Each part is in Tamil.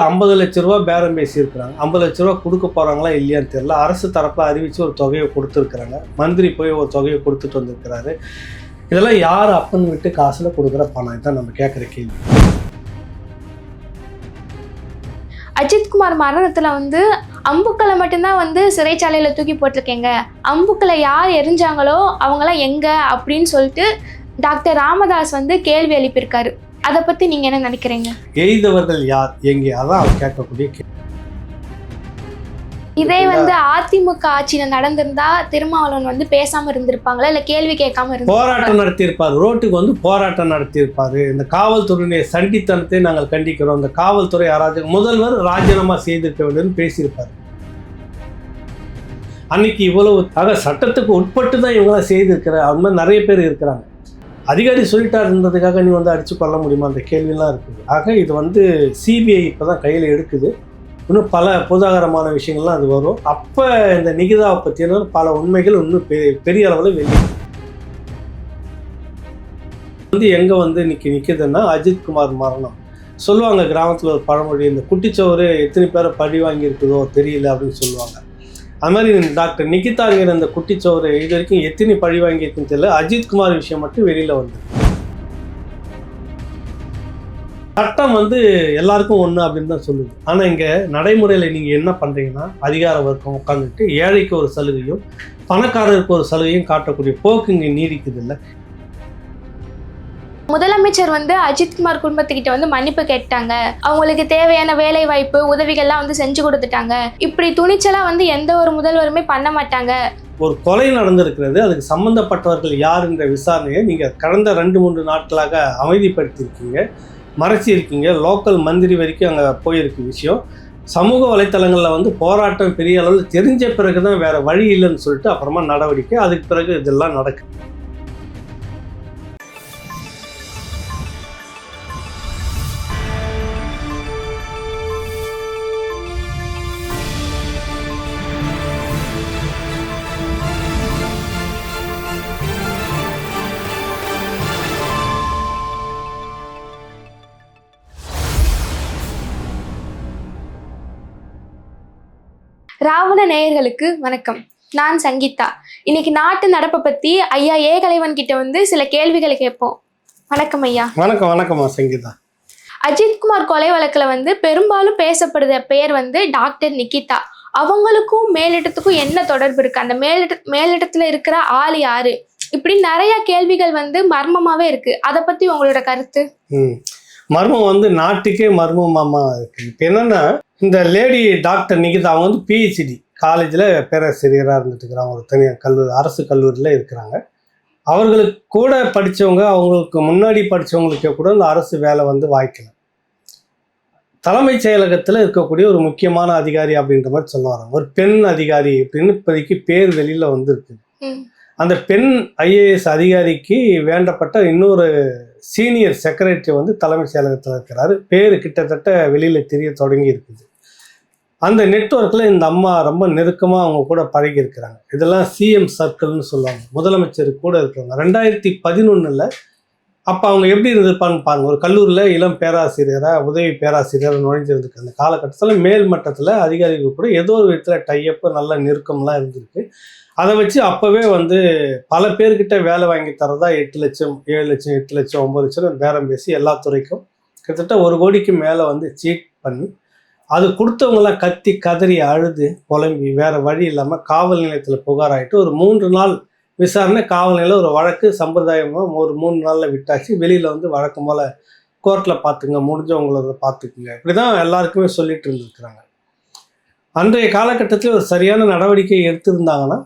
ஐம்பது லட்ச ரூபா பேரம் பேசியிருக்கிறாங்க. ஐம்பது லட்ச ரூபா கொடுக்க போகிறாங்களா இல்லையான்னு தெரியல. அரசு தரப்பில் அறிவித்து ஒரு தொகையை கொடுத்துருக்குறாங்க. மந்திரி போய் ஒரு தொகையை கொடுத்துட்டு வந்திருக்கிறாரு. இதெல்லாம் யார் அப்பன் விட்டு காசில் கொடுக்குற பணம்? இதான் நம்ம கேட்குற கேள்வி. அஜித்குமார் மரணத்துல வந்து அம்புக்களை மட்டும்தான் வந்து சிறைச்சாலையில தூக்கி போட்டிருக்கேங்க. அம்புக்களை யார் எரிஞ்சாங்களோ அவங்களாம் எங்க? அப்படின்னு சொல்லிட்டு டாக்டர் ராமதாஸ் வந்து கேள்வி எழுப்பியிருக்காரு. அதை பத்தி நீங்க என்ன நினைக்கிறீங்க? எய்தவர்கள் யார்? எங்கே? அதான் கேட்கக்கூடிய இதே வந்து அதிமுக ஆட்சியில நடந்திருந்தா திருமாவளவன் வந்து பேசாம இருந்திருப்பாங்களா? இல்ல கேள்வி கேட்காம இருந்து போராட்டம் நடத்தியிருப்பார். ரோட்டுக்கு வந்து போராட்டம் நடத்தியிருப்பார். இந்த காவல்துறையினுடைய சண்டித்தனத்தை நாங்கள் கண்டிக்கிறோம். இந்த காவல்துறை அராஜகம் முதல்வர் ராஜினாமா செய்திருக்க வேண்டும் பேசியிருப்பார். அன்னைக்கு இவ்வளவு ஆக சட்டத்துக்கு உட்பட்டு தான் இவங்களாம் செய்திருக்கிற அது மாதிரி நிறைய பேர் இருக்கிறாங்க. அதிகாரி சொல்லிட்டாருன்றதுக்காக நீ வந்து அடிச்சு கொள்ள முடியுமா? அந்த கேள்வியெல்லாம் இருக்குது. ஆக இது வந்து சிபிஐ இப்போ தான் கையில் எடுக்குது. இன்னும் பல புதாகரமான விஷயங்கள்லாம் அது வரும். அப்போ இந்த நிகிதாவை பற்றின பல உண்மைகள் இன்னும் பெ- பெரிய அளவில் வெளியே வந்து எங்கே வந்து இன்னைக்கு அஜித் அஜித்குமார் மரணம். சொல்லுவாங்க கிராமத்தில் ஒரு பழமொழி இந்த குட்டிச்சோறு எத்தனை பேரை பழி வாங்கியிருக்குதோ தெரியல அப்படின்னு சொல்லுவாங்க. அது மாதிரி டாக்டர் நிகிதாங்கிற அந்த குட்டிச்சோரை இது வரைக்கும் எத்தனை பழி வாங்கியிருக்குன்னு தெரியல. அஜித்குமார் விஷயம் மட்டும் வெளியில் வந்து சட்டம் வந்து எல்லாருக்கும் ஒன்று அப்படின்னு தான் சொல்லுது. ஆனால் இங்கே நடைமுறையில் நீங்கள் என்ன பண்ணுறீங்கன்னா அதிகார வர்க்கம் உட்காந்துட்டு ஏழைக்கு ஒரு சலுகையும் பணக்காரருக்கு ஒரு சலுகையும் காட்டக்கூடிய போக்கு இங்கே நீடிக்குது இல்லை. முதலமைச்சர் வந்து அஜித்குமார் குடும்பத்துக்கிட்ட வந்து மன்னிப்பு கேட்டாங்க. அவங்களுக்கு தேவையான வேலை வாய்ப்பு உதவிகள்லாம் வந்து செஞ்சு கொடுத்துட்டாங்க. இப்படி துணிச்சலா வந்து எந்த ஒரு முதல்வருமே பண்ண மாட்டாங்க. ஒரு கொலை நடந்திருக்கிறது அதுக்கு சம்பந்தப்பட்டவர்கள் யாருன்ற விசாரணையை நீங்கள் கடந்த ரெண்டு மூன்று நாட்களாக அமைதிப்படுத்தியிருக்கீங்க. மறைச்சிருக்கீங்க லோக்கல் மந்திரி வரைக்கும் அங்கே போயிருக்கு விஷயம். சமூக வலைத்தளங்களில் வந்து போராட்டம் பெரிய அளவில் தெரிஞ்ச பிறகு தான் வேறு வழி இல்லைன்னு சொல்லிட்டு அப்புறமா நடவடிக்கை அதுக்கு பிறகு இதெல்லாம் நடக்குது. ராவண நேயர்களுக்கு வணக்கம். நான் சங்கீதா. இன்னைக்கு நாட்டு நடப்பை பத்தி ஐயா ஏகலைவன் கிட்ட வந்து சில கேள்விகளை கேட்போம். வணக்கம் ஐயா. வணக்கம் வணக்கம்மா சங்கீதா. அஜித்குமார் கொலை வழக்குல வந்து பெரும்பாலும் பேசப்படுற பெயர் வந்து டாக்டர் நிகிதா. அவங்களுக்கும் மேலிடத்துக்கும் என்ன தொடர்பு இருக்கு? அந்த மேலிட மேலிடத்துல இருக்கிற ஆள் யாரு? இப்படி நிறைய கேள்விகள் வந்து மர்மமாவே இருக்கு. அதை பத்தி உங்களோட கருத்து? மர்மம் வந்து நாட்டுக்கே மர்மமாமா இருக்கு. இப்போ என்னன்னா இந்த லேடி டாக்டர் நிகிதா அவங்க வந்து பிஹெச்டி காலேஜில் பேராசிரியராக இருந்துட்டு இருக்கிறாங்க. ஒரு தனியார் கல்லூரி அரசு கல்லூரியில் இருக்கிறாங்க. அவர்களுக்கு கூட படித்தவங்க அவங்களுக்கு முன்னாடி படித்தவங்களுக்கே கூட இந்த அரசு வேலை வந்து வாய்க்கல. தலைமைச் செயலகத்தில் இருக்கக்கூடிய ஒரு முக்கியமான அதிகாரி அப்படின்ற மாதிரி சொல்ல வராங்க. ஒரு பெண் அதிகாரி அப்படின்னு இப்போதைக்கு பேர் வெளியில் வந்திருக்கு. அந்த பெண் ஐஏஎஸ் அதிகாரிக்கு வேண்டப்பட்ட இன்னொரு சீனியர் செக்ரட்டரி வந்து தலைமைச் செயலகத்தில் இருக்கிறாரு. பேர் கிட்டத்தட்ட வெளியில் தெரிய தொடங்கி இருக்குது. அந்த நெட்வொர்க்கில் இந்த அம்மா ரொம்ப நெருக்கமாக அவங்க கூட பழகி இருக்கிறாங்க. இதெல்லாம் சிஎம் சர்க்கிள்னு சொல்லுவாங்க. முதலமைச்சர் கூட இருக்கிறவங்க. ரெண்டாயிரத்தி பதினொன்றில் அப்போ அவங்க எப்படி இருந்திருப்பான்னு பாருங்க. ஒரு கல்லூரியில் இளம் பேராசிரியராக உதவி பேராசிரியராக நுழைஞ்சிருந்துருக்கு அந்த காலகட்டத்தில் மேல் மட்டத்தில் அதிகாரிகள் கூட ஏதோ ஒரு விதத்தில் டையப்பு நல்ல நெருக்கம்லாம் இருந்திருக்கு. அதை வச்சு அப்போவே வந்து பல பேர்கிட்ட வேலை வாங்கி தரதா எட்டு லட்சம் ஏழு லட்சம் எட்டு லட்சம் ஒம்பது லட்சம் பேரம் பேசி எல்லா துறைக்கும் கிட்டத்தட்ட ஒரு கோடிக்கு மேலே வந்து சீட் பண்ணி அது கொடுத்தவங்களாம் கத்தி கதறி அழுது புலம்பி வேற வழி இல்லாமல் காவல் நிலையத்தில் புகார் ஆகிட்டு ஒரு மூன்று நாள் விசாரணை காவல் நிலையில் ஒரு வழக்கு சம்பிரதாயமாக ஒரு மூணு நாளில் விட்டாச்சு. வெளியில் வந்து வழக்கம் போல் கோர்ட்டில் பார்த்துங்க முடிஞ்சவங்கள பார்த்துக்குங்க. இப்படி தான் எல்லாருக்குமே சொல்லிட்டு இருந்துருக்குறாங்க. அன்றைய காலகட்டத்தில் ஒரு சரியான நடவடிக்கை எடுத்திருந்தாங்கன்னா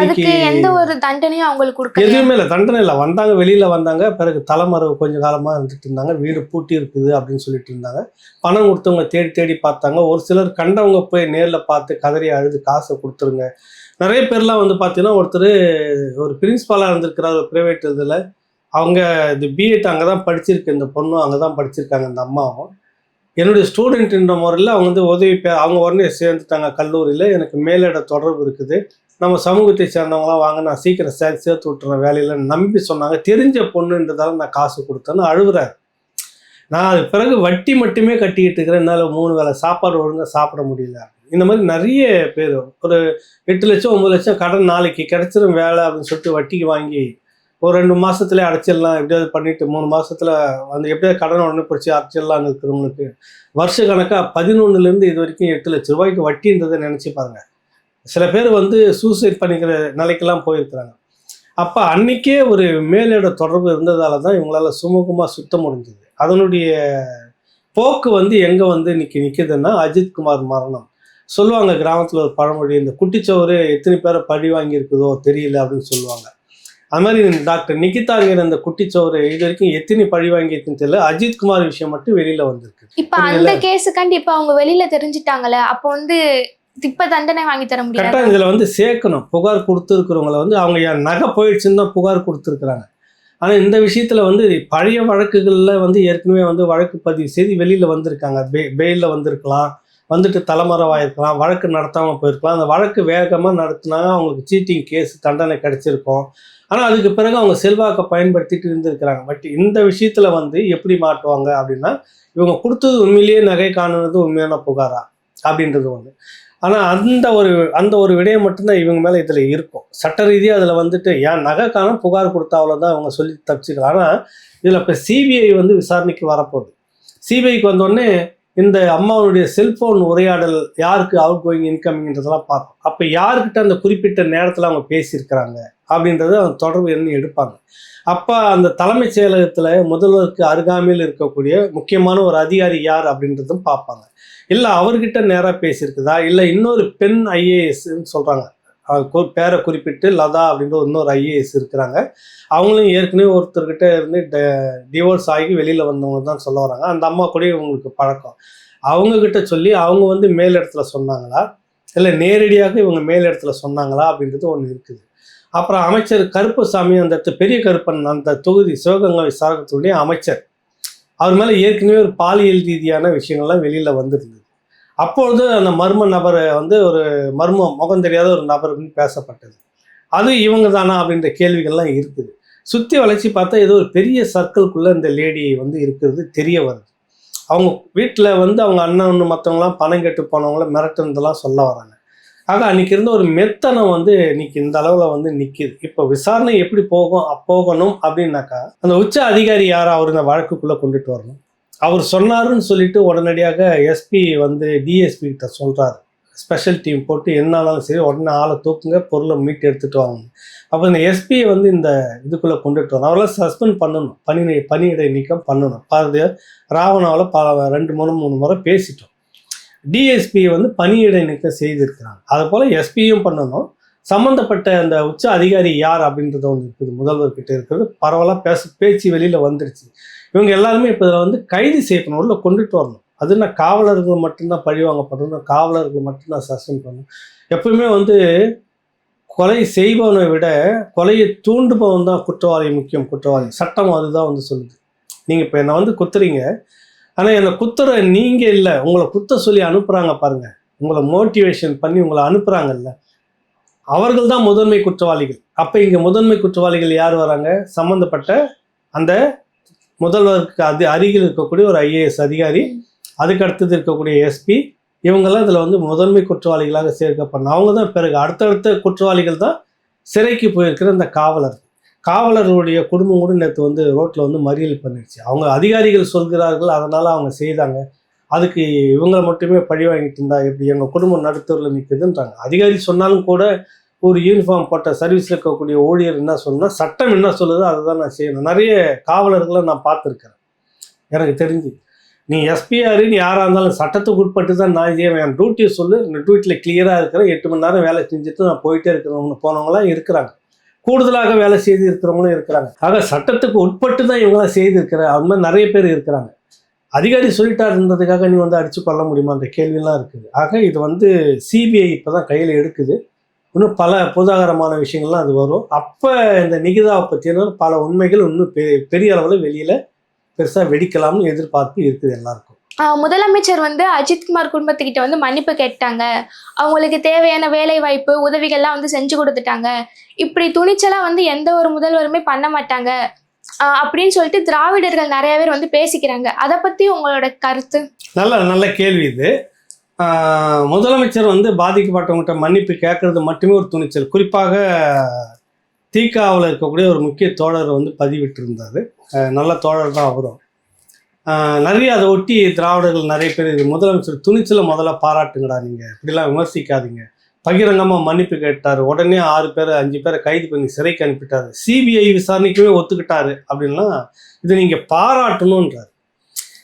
அதுக்கு எந்த ஒரு தண்டனையும் அவங்களுக்கு கொடுக்கல. எதுவுமே இல்லை தண்டனை இல்லை. வந்தாங்க வெளியில வந்தாங்க பிறகு தலைமறைவு கொஞ்ச காலமா இருந்துட்டு இருந்தாங்க. வீடு பூட்டி இருக்குது அப்படின்னு சொல்லிட்டு இருந்தாங்க. பணம் கொடுத்தவங்க தேடி தேடி பார்த்தாங்க. ஒரு சிலர் கண்டவங்க போய் நேர்ல பார்த்து கதறி அழுது காசை கொடுத்துருங்க. நிறைய பேர்லாம் வந்து பார்த்தீங்கன்னா ஒருத்தர் ஒரு பிரின்ஸ்பாலாக இருந்திருக்கிறார் ஒரு ப்ரைவேட் இதில். அவங்க இந்த பிஎட் அங்கே தான் படிச்சிருக்கு இந்த பொண்ணும் அங்கே தான் படிச்சிருக்காங்க இந்த அம்மாவும். என்னுடைய ஸ்டூடெண்ட்ன்ற முறையில் அவங்க வந்து உதவி பே அவங்க உடனே சேர்ந்துட்டாங்க கல்லூரியில். எனக்கு மேலிட தொடர்பு இருக்குது. நம்ம சமூகத்தை சேர்ந்தவங்களாம் வாங்க நான் சீக்கிரம் சே சேர்த்து விட்டுறேன் வேலையில் நம்பி சொன்னாங்க. தெரிஞ்ச பொண்ணுன்றதால நான் காசு கொடுத்தேன்னு அழுகுறாரு நான் அது பிறகு வட்டி மட்டுமே கட்டிக்கிட்டு இருக்கிறேன். என்னால் மூணு வேளை சாப்பாடு ஒழுங்காக சாப்பிட முடியல. இந்த மாதிரி நிறைய பேர் ஒரு எட்டு லட்சம் ஒம்பது லட்சம் கடன் நாளைக்கு கிடைச்சிரும் வேலை அப்படின்னு சொல்லிட்டு வட்டிக்கு வாங்கி ஒரு ரெண்டு மாதத்துலேயே அடைச்சிடலாம். எப்படியாவது பண்ணிவிட்டு மூணு மாதத்தில் வந்து எப்படியாவது கடன் உடனே பிடிச்சி அடைச்சிடலாம்னு இருக்கிறவங்களுக்கு வருஷ கணக்காக இது வரைக்கும் எட்டு லட்ச ரூபாய்க்கு வட்டின்றதை நினச்சி பாருங்கள் சில பேர் வந்து சூசைட் பண்ணிக்கிற நிலைக்கெல்லாம் போயிருக்கிறாங்க. அப்போ அன்னைக்கே ஒரு மேலிட தொடர்பு இருந்ததால தான் இவங்களால சுமூகமாக சுத்த முடிஞ்சது. அதனுடைய போக்கு வந்து எங்கே வந்து இன்னைக்கு நிற்குதுன்னா அஜித் குமார் மரணம். சொல்லுவாங்க கிராமத்தில் ஒரு பழமொழி இந்த குட்டிச்சோறு எத்தனை பேரை பழி வாங்கியிருக்குதோ தெரியல அப்படின்னு சொல்லுவாங்க. அது மாதிரி டாக்டர் நிகிதாங்கிற அந்த குட்டிச்சோறு இது வரைக்கும் எத்தனை பழி வாங்கியிருக்குன்னு தெரியல. அஜித் குமார் விஷயம் மட்டும் வெளியில வந்திருக்கு. இப்ப அந்த கேஸுக்காண்டி இப்ப அவங்க வெளியில தெரிஞ்சுட்டாங்கல்ல அப்போ வந்து திப்ப தண்டனை வாங்கி தர முடியாது கரெக்டாக இதில் வந்து சேர்க்கணும். புகார் கொடுத்துருக்கிறவங்கள வந்து அவங்க என் நகை போயிடுச்சுன்னு தான் புகார் கொடுத்துருக்குறாங்க. ஆனால் இந்த விஷயத்தில் வந்து பழைய வழக்குகளில் வந்து ஏற்கனவே வந்து வழக்கு பதிவு செய்து வெளியில் வந்திருக்காங்க. பெ பெயிலில் வந்திருக்கலாம். வந்துட்டு தலைமறைவாயிருக்கலாம். வழக்கு நடத்தாமல் போயிருக்கலாம். அந்த வழக்கு வேகமாக நடத்தினாங்க அவங்களுக்கு சீட்டிங் கேஸ் தண்டனை கிடைச்சிருக்கும். ஆனால் அதுக்கு பிறகு அவங்க செல்வாக்கை பயன்படுத்திட்டு இருந்திருக்கிறாங்க. பட் இந்த விஷயத்தில் வந்து எப்படி மாட்டுவாங்க அப்படின்னா இவங்க கொடுத்தது உண்மையிலேயே நகை காணுனது உண்மையான புகாரா அப்படின்றது ஒன்று ஆனால் அந்த ஒரு அந்த ஒரு விடயம் மட்டும்தான் இவங்க மேலே இதில் இருக்கும். சட்ட ரீதியாக அதில் வந்துட்டு ஏன் நகைக்கான புகார் கொடுத்தா தான் அவங்க சொல்லி தப்பிச்சுக்கலாம் ஆனால் இதில் இப்போ சிபிஐ வந்து விசாரணைக்கு வரப்போகுது. சிபிஐக்கு வந்தோடனே இந்த அம்மாவுடைய செல்ஃபோன் உரையாடல் யாருக்கு அவுட் கோயிங் இன்கமிங்ன்றதெல்லாம் பார்க்கும் அப்போ யாருக்கிட்ட அந்த குறிப்பிட்ட நேரத்தில் அவங்க பேசியிருக்கிறாங்க அப்படின்றத அவங்க தொடர்பு என்ன எடுப்பாங்க. அப்போ அந்த தலைமைச் செயலகத்தில் முதல்வருக்கு அருகாமையில் இருக்கக்கூடிய முக்கியமான ஒரு அதிகாரி யார் அப்படின்றதும் பார்ப்பாங்க. இல்லை அவர்கிட்ட நேராக பேசியிருக்குதா? இல்லை இன்னொரு பெண் ஐஏஎஸ்ன்னு சொல்கிறாங்க பேரை குறிப்பிட்டு லதா அப்படின்ற இன்னொரு ஐஏஎஸ் இருக்கிறாங்க. அவங்களும் ஏற்கனவே ஒருத்தர்கிட்ட இருந்து டிவோர்ஸ் ஆகி வெளியில் வந்தவங்க தான் சொல்ல வராங்க. அந்த அம்மா கூட இவங்களுக்கு பழக்கம். அவங்கக்கிட்ட சொல்லி அவங்க வந்து மேல் இடத்துல சொன்னாங்களா? இல்லை நேரடியாக இவங்க மேல் இடத்துல சொன்னாங்களா? அப்படின்றது ஒன்று இருக்குது. அப்புறம் அமைச்சர் கருப்பசாமி அந்த பெரிய கருப்பன் அந்த தொகுதி சிவகங்கை விசாரகத்துடைய அமைச்சர். அவர் மேலே ஏற்கனவே ஒரு பாலியல் ரீதியான விஷயங்கள்லாம் வெளியில் வந்திருந்தது. அப்பொழுது அந்த மர்ம நபரை வந்து ஒரு மர்மம் முகம் தெரியாத ஒரு நபர்னு பேசப்பட்டது. அது இவங்க தானா அப்படின்ற கேள்விகள்லாம் இருக்குது. சுற்றி வளைச்சி பார்த்தா ஏதோ ஒரு பெரிய சர்க்கிள்குள்ளே இந்த லேடி வந்து இருக்கிறது தெரிய வருது. அவங்க வீட்டில் வந்து அவங்க அண்ணன் மற்றவங்களாம் பணம் கெட்டு போனவங்கள மிரட்டுனதெல்லாம் சொல்ல வராங்க. ஆக அன்னைக்கு இருந்த ஒரு மெத்தனம் வந்து இன்னைக்கு இந்த அளவில் வந்து நிற்கிது இப்போ விசாரணை எப்படி போகும் போகணும் அப்படின்னாக்கா அந்த உச்ச அதிகாரி யாரோ அவர் இந்த வழக்குக்குள்ளே கொண்டுட்டு வரணும். அவர் சொன்னாருன்னு சொல்லிட்டு உடனடியாக எஸ்பி வந்து டிஎஸ்பி கிட்ட சொல்கிறார் ஸ்பெஷல் டீம் போட்டு என்ன ஆனாலும் சரி உடனே ஆளை தூக்குங்க பொருளை மீட்டு எடுத்துட்டு வாங்க. அப்போ இந்த எஸ்பியை வந்து இந்த இதுக்குள்ளே கொண்டுட்டு வரணும் அவரெல்லாம் சஸ்பெண்ட் பண்ணணும். பணி பணியிடை நீக்கம் பண்ணணும். பாரதிய ராவணாவில் பல ரெண்டு மூணு மூணு முறை பேசிட்டோம். டிஎஸ்பி வந்து பணியிடை நீக்கம் செய்திருக்கிறாங்க. அது போல் எஸ்பியும் பண்ணணும். சம்மந்தப்பட்ட அந்த உச்ச அதிகாரி யார் அப்படின்றத ஒன்று இருக்குது. முதல்வர்கிட்ட இருக்கிறது. பரவலாக பேச பேச்சு வெளியில் வந்துருச்சு. இவங்க எல்லாருமே இப்போ இதில் வந்து கைது செய்யணும் உள்ள கொண்டுட்டு வரணும். அது நான் காவலர்கள் மட்டும்தான் பழி வாங்கப்படணும் காவலர்கள் மட்டும்தான் சஸ்பெண்ட் பண்ணணும். எப்பவுமே வந்து கொலை செய்பவனை விட கொலையை தூண்டுபவன் தான் குற்றவாளி முக்கியம் குற்றவாளி. சட்டம் அதுதான் வந்து சொல்லுது. நீங்கள் இப்போ என்னை வந்து குத்துறீங்க. ஆனால் என்னை குத்துற நீங்கள் இல்லை. உங்களை குத்த சொல்லி அனுப்புகிறாங்க பாருங்கள் உங்களை மோட்டிவேஷன் பண்ணி உங்களை அனுப்புகிறாங்கல்ல அவர்கள் தான் முதன்மை குற்றவாளிகள். அப்போ இங்கே முதன்மை குற்றவாளிகள் யார் வராங்க? சம்மந்தப்பட்ட அந்த முதல்வருக்கு அது அருகில் இருக்கக்கூடிய ஒரு ஐஏஎஸ் அதிகாரி அதுக்கு அடுத்தது இருக்கக்கூடிய எஸ்பி இவங்கெல்லாம் இதில் வந்து முதன்மை குற்றவாளிகளாக சேர்க்கப்படணும். அவங்க தான் பிறகு அடுத்தடுத்த குற்றவாளிகள் தான் சிறைக்கு போயிருக்கிற இந்த காவலர். காவலர்களுடைய குடும்பம் கூட நேற்று வந்து ரோட்டில் வந்து மறியல் பண்ணிடுச்சு. அவங்க அதிகாரிகள் சொல்கிறார்கள் அதனால் அவங்க செய்தாங்க. அதுக்கு இவங்களை மட்டுமே பழி வாங்கிட்டு இருந்தா எப்படி? எங்கள் குடும்பம் நடுத்தரில் நிற்குதுன்றாங்க அதிகாரி சொன்னாலும் கூட ஒரு யூனிஃபார்ம் போட்ட சர்வீஸில் இருக்கக்கூடிய ஊழியர் என்ன சொல்லணும்னா சட்டம் என்ன சொல்லுதோ அதை தான் நான் செய்யணும். நிறைய காவலர்களை நான் பார்த்துருக்கிறேன். எனக்கு தெரிஞ்சு. நீ எஸ்பிஆர் நீ யாராக இருந்தாலும் சட்டத்துக்கு உட்பட்டு தான் நான் செய்வேன் என் டியூட்டியை சொல்லு. இந்த டியூட்டியில் கிளியராக இருக்கிறேன் எட்டு மணி நேரம் வேலை செஞ்சுட்டு நான் போயிட்டே இருக்கிறவங்க போனவங்களாம் இருக்கிறாங்க. கூடுதலாக வேலை செய்து இருக்கிறவங்களும் இருக்கிறாங்க. ஆக சட்டத்துக்கு உட்பட்டு தான் இவங்களாம் செய்திருக்கிற அது மாதிரி நிறைய பேர் இருக்கிறாங்க. அதிகாரி சொல்லிட்டாருன்றதுக்காக நீ வந்து அடிச்சு கொள்ள முடியுமா? அந்த கேள்வியெல்லாம் இருக்குது. ஆக இது வந்து சிபிஐ இப்போ தான் கையில் எடுக்குது. இன்னும் பல புதாகரமான விஷயங்கள்லாம் அது வரும். அப்போ இந்த நிகிதாவை பற்றின பல உண்மைகள் இன்னும் பெ பெரிய அளவில் வெளியில் பெருசாக வெடிக்கலாம்னு எதிர்பார்ப்பு இருக்குது எல்லாருக்கும். முதலமைச்சர் வந்து அஜித்குமார் குடும்பத்துக்கிட்ட வந்து மன்னிப்பு கேட்டாங்க. அவங்களுக்கு தேவையான வேலை வாய்ப்பு உதவிகள்லாம் வந்து செஞ்சு கொடுத்துட்டாங்க. இப்படி துணிச்சலா வந்து எந்த ஒரு முதல்வருமே பண்ண மாட்டாங்க. அப்படின்னு சொல்லிட்டு திராவிடர்கள் நிறைய பேர் வந்து பேசிக்கிறாங்க. அதை பத்தி உங்களோட கருத்து? நல்ல நல்ல கேள்வி இது. முதலமைச்சர் வந்து பாதிக்கப்பட்டவங்ககிட்ட மன்னிப்பு கேட்கறது மட்டுமே ஒரு துணிச்சல். குறிப்பாக தீக்காவில் இருக்கக்கூடிய ஒரு முக்கிய தோழர் வந்து பதிவிட்டிருந்தார். நல்ல தோழர் தான் அவரும். நிறைய அதை ஒட்டி திராவிடர்கள் நிறைய பேர் இது முதலமைச்சர் துணிச்சலை முதல்ல பாராட்டுங்கடா நீங்கள் இப்படிலாம் விமர்சிக்காதீங்க. பகிரங்கமாக மன்னிப்பு கேட்டார். உடனே ஆறு பேர் அஞ்சு பேரை கைது பண்ணி சிறைக்கு அனுப்பிட்டார். சிபிஐ விசாரணைக்குமே ஒத்துக்கிட்டாரு அப்படின்லாம் இதை நீங்கள் பாராட்டணுன்றார்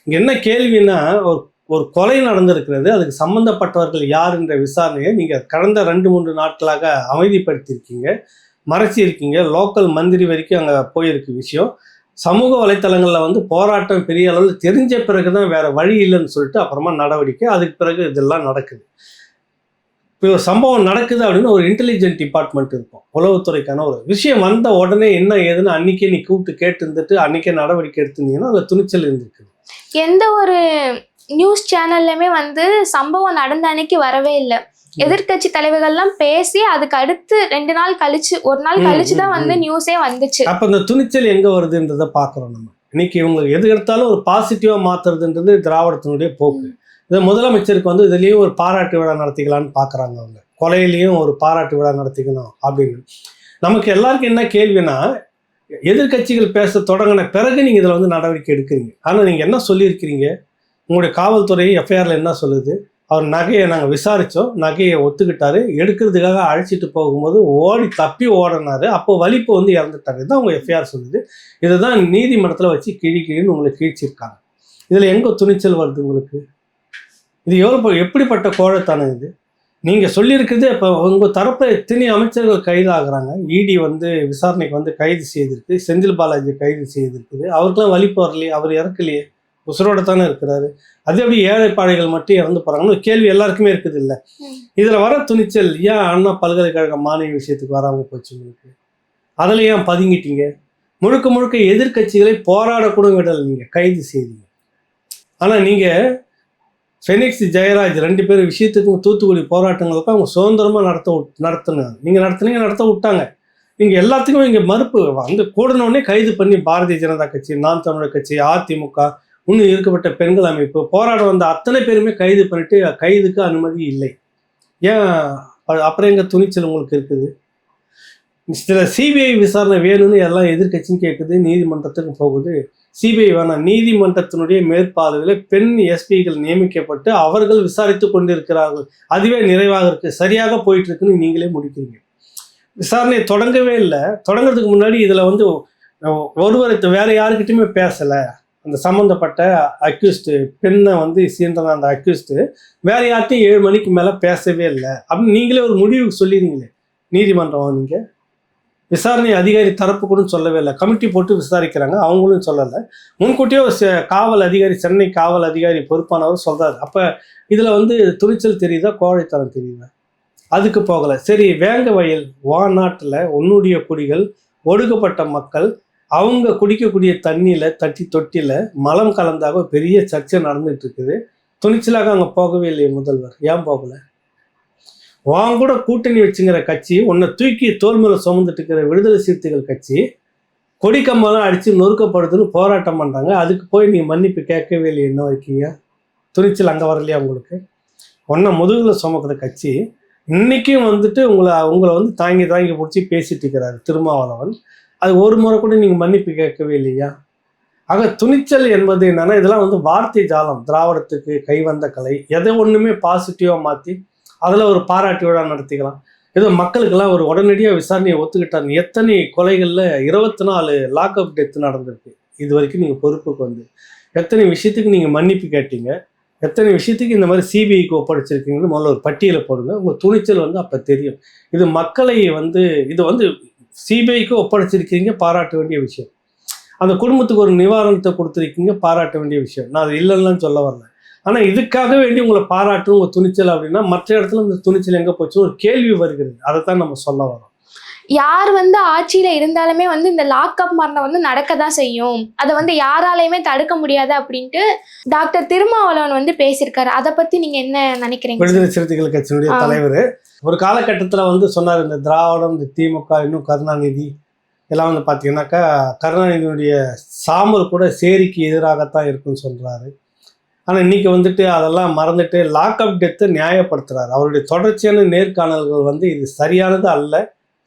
இங்கே என்ன கேள்வின்னா ஒரு ஒரு கொலை நடந்திருக்கிறது அதுக்கு சம்பந்தப்பட்டவர்கள் யார் என்ற விசாரணையை நீங்கள் கடந்த ரெண்டு மூன்று நாட்களாக அமைதிப்படுத்தியிருக்கீங்க மறைச்சிருக்கீங்க. லோக்கல் மந்திரி வரைக்கும் அங்கே போயிருக்கு விஷயம். சமூக வலைத்தளங்களில் வந்து போராட்டம் பெரிய அளவில் தெரிஞ்ச பிறகு தான் வேறு வழி இல்லைன்னு சொல்லிட்டு அப்புறமா நடவடிக்கை அதுக்கு பிறகு இதெல்லாம் நடக்குது. இப்போ சம்பவம் நடக்குது அப்படின்னு ஒரு இன்டெலிஜென்ட் டிபார்ட்மெண்ட் இருக்கும் உளவுத்துறைக்கான ஒரு விஷயம் வந்த உடனே என்ன ஏதுன்னு அன்னைக்கே நீ கூப்பிட்டு கேட்டு இருந்துட்டு அன்னைக்கே நடவடிக்கை எடுத்திருந்தீங்கன்னா அதில் துணிச்சல் இருந்திருக்கு எந்த ஒரு நியூஸ் சேனல்லுமே வந்து சம்பவம் நடந்த அன்னைக்கு வரவே இல்லை. எதிர்க்கட்சி தலைவர்கள்லாம் பேசி அதுக்கு அடுத்து ரெண்டு நாள் கழிச்சு ஒரு நாள் கழிச்சு தான் வந்து. நியூஸே வந்துச்சு. அப்ப இந்த துணிச்சல் எங்க வருதுன்றதை பார்க்குறோம் நம்ம. இன்னைக்கு இவங்க எது எடுத்தாலும் ஒரு பாசிட்டிவா மாத்துறதுன்றது திராவிடத்தினுடைய போக்கு. இது முதலமைச்சருக்கு வந்து இதுலயும் ஒரு பாராட்டு விழா நடத்திக்கலாம்னு பார்க்கறாங்க அவங்க. கொலையிலயும் ஒரு பாராட்டு விழா நடத்திக்கணும் அப்படின்னு. நமக்கு எல்லாருக்கும் என்ன கேள்வினா எதிர்க்கட்சிகள் பேச தொடங்கின பிறகு நீங்க இதுல வந்து நடவடிக்கை எடுக்கிறீங்க. ஆனா நீங்க என்ன சொல்லியிருக்கிறீங்க? உங்களுடைய காவல்துறை எஃப்ஐஆரில் என்ன சொல்லுது? அவர் நகையை நாங்கள் விசாரித்தோம் நகையை ஒத்துக்கிட்டாரு. எடுக்கிறதுக்காக அழைச்சிட்டு போகும்போது ஓடி தப்பி ஓடினாரு. அப்போ வலிப்பு வந்து இறந்துட்டாரு. இதுதான் உங்கள் எஃப்ஐஆர் சொல்லுது. இதை தான் நீதிமன்றத்தில் வச்சு கிழி கிழின்னு உங்களை கிழிச்சிருக்காங்க. இதில் எங்கே துணிச்சல் வருது உங்களுக்கு? இது எவ்வளோ எப்படிப்பட்ட கோழைத்தனம் இது? நீங்கள் சொல்லியிருக்கிறது இப்போ உங்கள் தரப்பில் எத்தனை அமைச்சர்கள் கைது ஆகுறாங்க இடி வந்து விசாரணைக்கு வந்து கைது செய்திருக்கு. செந்தில் பாலாஜி கைது செய்திருக்குது. அவருக்கெல்லாம் வலிப்பு வரலையே? அவர் இறக்கலையே? உசுரோட தானே இருக்கிறாரு. அது எப்படி ஏழைப்பாளைகள் மட்டும் இறந்து போகிறாங்கன்னு கேள்வி எல்லாருக்குமே இருக்குது இல்லை. இதில் வர துணிச்சல் ஏன் அண்ணா பல்கலைக்கழக மாணவி விஷயத்துக்கு வராம போச்சு உங்களுக்கு? அதில் ஏன் பதுங்கிட்டீங்க? முழுக்க முழுக்க எதிர்க்கட்சிகளை போராடக்கூட விடலை நீங்கள் கைது செய்தீங்க. ஆனால் நீங்கள் ஃபெனிக்ஸ் ஜெயராஜ் ரெண்டு பேரும் விஷயத்துக்கும் தூத்துக்குடி போராட்டங்களுக்கும் அவங்க சுதந்திரமாக நடத்த நடத்துனாங்க. நீங்கள் நடத்துனீங்க நடத்த விட்டாங்க. நீங்கள் எல்லாத்துக்கும் இங்கே மறுப்பு வந்து கூடனோடனே கைது பண்ணி பாரதிய ஜனதா கட்சி நான் தமிழர் கட்சி அதிமுக இன்னும் இருக்கப்பட்ட பெண்கள் அமைப்பு. போராட வந்த அத்தனை பேருமே கைது பண்ணிட்டு கைதுக்கு அனுமதி இல்லை. ஏன் அப்புறம் எங்கள் துணிச்சல் உங்களுக்கு இருக்குது? சில சிபிஐ விசாரணை வேணும்னு எல்லாம் எதிர்க்கட்சியும் கேட்குது நீதிமன்றத்துக்கு போகுது. சிபிஐ வேணாம் நீதிமன்றத்தினுடைய மேற்பார்வையில் பெண் எஸ்பிகள் நியமிக்கப்பட்டு அவர்கள் விசாரித்து கொண்டிருக்கிறார்கள். அதுவே நிறைவாக இருக்கு. சரியாக போயிட்டு இருக்குன்னு நீங்களே முடிக்கிறீங்க. விசாரணை தொடங்கவே இல்லை. தொடங்குறதுக்கு முன்னாடி இதில் வந்து அஹ், ஒருவர் வேற யாருக்கிட்டையுமே பேசலை. அந்த சம்மந்தப்பட்ட அக்யூஸ்டு பெண்ணை வந்து சீன்றன அந்த அக்யூஸ்டு வேற யார்ட்டையும் ஏழு மணிக்கு மேலே பேசவே இல்லை. அப்படின்னு நீங்களே ஒரு முடிவுக்கு சொல்லிடுங்களே நீதிமன்றம் நீங்கள் விசாரணை அதிகாரி தரப்பு கூட சொல்லவே இல்லை. கமிட்டி போட்டு விசாரிக்கிறாங்க. அவங்களும் சொல்லலை. முன்கூட்டியே ஒரு காவல் அதிகாரி சென்னை காவல் அதிகாரி பொறுப்பானவர் சொல்கிறாரு அப்போ இதில் வந்து துணிச்சல் தெரியுதா கோழைத்தனம் தெரியுதா? அதுக்கு போகலை. சரி வேங்க வயல் வாநாட்டில் உன்னுடைய குடிகள் ஒடுக்கப்பட்ட மக்கள் அவங்க குடிக்கக்கூடிய தண்ணியில் தட்டி தொட்டியில் மலம் கலந்தாக பெரிய சர்ச்சை நடந்துட்டு இருக்குது துணிச்சலாக அங்கே போகவே இல்லையே முதல்வர். ஏன் போகல? வாங்க கூட கூட்டணி வச்சுங்கிற கட்சி உன்னை தூக்கி தோல் மேல சுமந்துட்டு இருக்கிற விடுதலை சிறுத்தைகள் கட்சி கொடி கம்பெல்லாம் அடித்து நொறுக்கப்படுதுன்னு போராட்டம் பண்ணுறாங்க அதுக்கு போய் நீங்கள் மன்னிப்பு கேட்கவே இல்லை என்ன வைக்கீங்க துணிச்சல் அங்கே வரலையா உங்களுக்கு? உன்னை முதுகில் சுமக்கிற கட்சி இன்னைக்கும் வந்துட்டு உங்களை உங்களை வந்து தாங்கி தாங்கி பிடிச்சி பேசிட்டு இருக்கிறாரு திருமாவளவன். அது ஒரு முறை கூட நீங்கள் மன்னிப்பு கேட்கவே இல்லையா? ஆக துணிச்சல் என்பது என்னன்னா இதெல்லாம் வந்து வார்த்தை ஜாலம். திராவிடத்துக்கு கை வந்த கலை. எதை ஒன்றுமே பாசிட்டிவாக மாற்றி அதில் ஒரு பாராட்டு விழா நடத்திக்கலாம். ஏதோ மக்களுக்கெல்லாம் ஒரு உடனடியாக விசாரணையை ஒத்துக்கிட்டாங்க எத்தனை கொலைகளில் இருபத்தி நாலு லாக்அப் டெத் நடந்திருக்கு. இது வரைக்கும் நீங்கள் பொறுப்புக்கு வந்து. எத்தனை விஷயத்துக்கு நீங்கள் மன்னிப்பு கேட்டீங்க? எத்தனை விஷயத்துக்கு இந்த மாதிரி சிபிஐக்கு ஒப்படைச்சிருக்கீங்கன்னு முதல்ல ஒரு பட்டியலை போடுங்க. உங்கள் துணிச்சல் வந்து அப்போ தெரியும். இது மக்களை வந்து இது வந்து சிபிஐக்கு ஒப்படைச்சிருக்கீங்க பாராட்ட வேண்டிய விஷயம். அந்த குடும்பத்துக்கு ஒரு நிவாரணத்தை கொடுத்துருக்கீங்க பாராட்ட வேண்டிய விஷயம். நான் அது இல்லைன்னு சொல்ல வரல. ஆனால் இதுக்காக வேண்டி உங்களை பாராட்டும் உங்கள் துணிச்சல் அப்படின்னா மற்ற இடத்துல இந்த துணிச்சல் எங்கே போச்சு ஒரு கேள்வி வருகிறது. அதை தான் நம்ம சொல்ல வரோம். யார் வந்து ஆட்சியில இருந்தாலுமே வந்து இந்த லாக்அப் மரணம் வந்து நடக்க தான் செய்யும். அதை வந்து யாராலையுமே தடுக்க முடியாது அப்படின்ட்டு டாக்டர் திருமாவளவன் வந்து பேசியிருக்காரு. அதை பத்தி நீங்க என்ன நினைக்கிறீங்க? விடுதலை சிறுத்தைகள் கட்சியினுடைய. தலைவர் ஒரு காலகட்டத்தில் வந்து சொன்னார் இந்த திராவிடம் இந்த திமுக இன்னும் கருணாநிதி. எல்லாம் வந்து பார்த்தீங்கன்னாக்கா கருணாநிதியுடைய சாம்பல் கூட சேரிக்கு எதிராகத்தான் இருக்குன்னு சொல்கிறாரு ஆனால் இன்னைக்கு வந்துட்டு அதெல்லாம் மறந்துட்டு லாக்அப் டெத்தை நியாயப்படுத்துகிறார் அவருடைய தொடர்ச்சியான நேர்காணல்கள் வந்து இது சரியானது அல்ல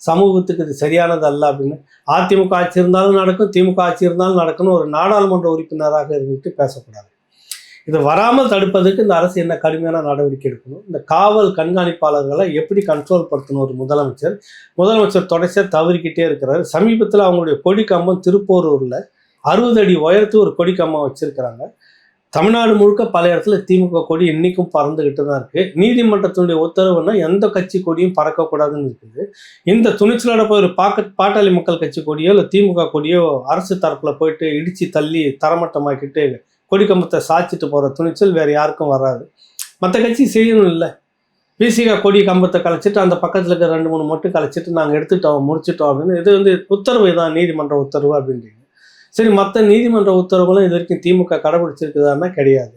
சமூகத்துக்கு இது சரியானது அல்ல அப்படின்னு. அதிமுக ஆட்சி இருந்தாலும் நடக்கும் திமுக ஆட்சி இருந்தாலும் நடக்கணும் ஒரு நாடாளுமன்ற உறுப்பினராக இருந்துட்டு பேசக்கூடாது. இது வராமல் தடுப்பதற்கு இந்த அரசு என்ன கடுமையான நடவடிக்கை எடுக்கணும்? இந்த காவல் கண்காணிப்பாளர்களை எப்படி கண்ட்ரோல் படுத்தணும் ஒரு முதலமைச்சர்? முதலமைச்சர் தொடர்ச்சியாக தவறிக்கிட்டே இருக்கிறார். சமீபத்தில் அவங்களுடைய கொடி கம்பம் திருப்போரூரில் அறுபது அடி உயரத்து ஒரு கொடி கம்பம் வச்சிருக்கிறாங்க. தமிழ்நாடு முழுக்க பல இடத்துல திமுக கொடி இன்னைக்கும் பறந்துகிட்டு தான் இருக்கு. நீதிமன்றத்தினுடைய உத்தரவுன்னா எந்த கட்சி கொடியும் பறக்கக்கூடாதுன்னு இருக்குது. இந்த துணிச்சலோட போய் ஒரு பாக்க பாட்டாளி மக்கள் கட்சி கொடியோ இல்லை திமுக கொடியோ அரசு தரப்புல போயிட்டு இடிச்சு தள்ளி தரமட்டமாக்கிட்டு கொடி கம்பத்தை சாய்ச்சிட்டு போகிற துணிச்சல் வேறு யாருக்கும் வராது. மற்ற கட்சி செய்யணும் இல்லை. பிசிகா கொடி கம்பத்தை கலைச்சிட்டு அந்த பக்கத்தில் இருக்கிற ரெண்டு மூணு மட்டும் கலைச்சிட்டு நாங்கள் எடுத்துட்டோம் முடிச்சிட்டோம் அப்படின்னு இது வந்து உத்தரவு தான் நீதிமன்ற உத்தரவு அப்படின்றீங்க. சரி மற்ற நீதிமன்ற உத்தரவுகளும் இது வரைக்கும் திமுக கடைபிடிச்சிருக்குதான்னா கிடையாது.